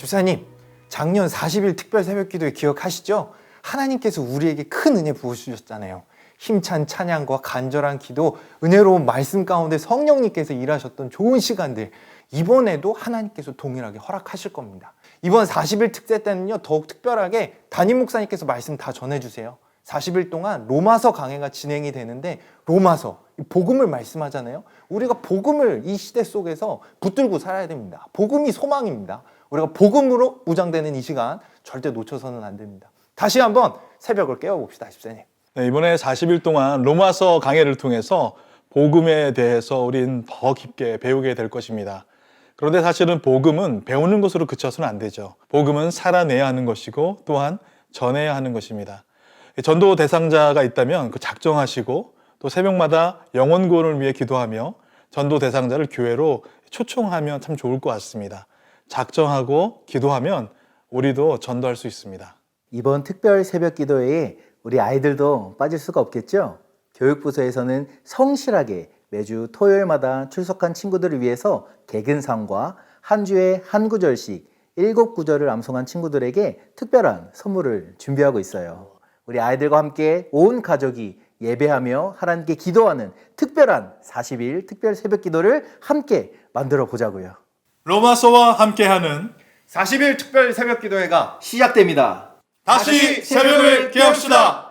집사님, 작년 40일 특별 새벽 기도회 기억하시죠? 하나님께서 우리에게 큰 은혜 부어주셨잖아요. 힘찬 찬양과 간절한 기도, 은혜로운 말씀 가운데 성령님께서 일하셨던 좋은 시간들, 이번에도 하나님께서 동일하게 허락하실 겁니다. 이번 40일 특세 때는요, 더욱 특별하게 담임 목사님께서 말씀 다 전해주세요. 40일 동안 로마서 강해가 진행이 되는데, 로마서, 이 복음을 말씀하잖아요. 우리가 복음을 이 시대 속에서 붙들고 살아야 됩니다. 복음이 소망입니다. 우리가 복음으로 무장되는 이 시간 절대 놓쳐서는 안 됩니다. 다시 한번 새벽을 깨워봅시다, 집사님. 네, 이번에 40일 동안 로마서 강해를 통해서 복음에 대해서 우린 더 깊게 배우게 될 것입니다. 그런데 사실은 복음은 배우는 것으로 그쳐서는 안 되죠. 복음은 살아내야 하는 것이고 또한 전해야 하는 것입니다. 전도 대상자가 있다면 그 작정하시고 또 새벽마다 영혼 구원을 위해 기도하며 전도 대상자를 교회로 초청하면 참 좋을 것 같습니다. 작정하고 기도하면 우리도 전도할 수 있습니다. 이번 특별 새벽 기도회에 우리 아이들도 빠질 수가 없겠죠? 교육부서에서는 성실하게 매주 토요일마다 출석한 친구들을 위해서 개근상과 한 주에 한 구절씩 일곱 구절을 암송한 친구들에게 특별한 선물을 준비하고 있어요. 우리 아이들과 함께 온 가족이 예배하며 하나님께 기도하는 특별한 40일 특별 새벽 기도를 함께 만들어 보자고요. 로마서와 함께하는 40일 특별 새벽 기도회가 시작됩니다. 다시 새벽을 깨웁시다.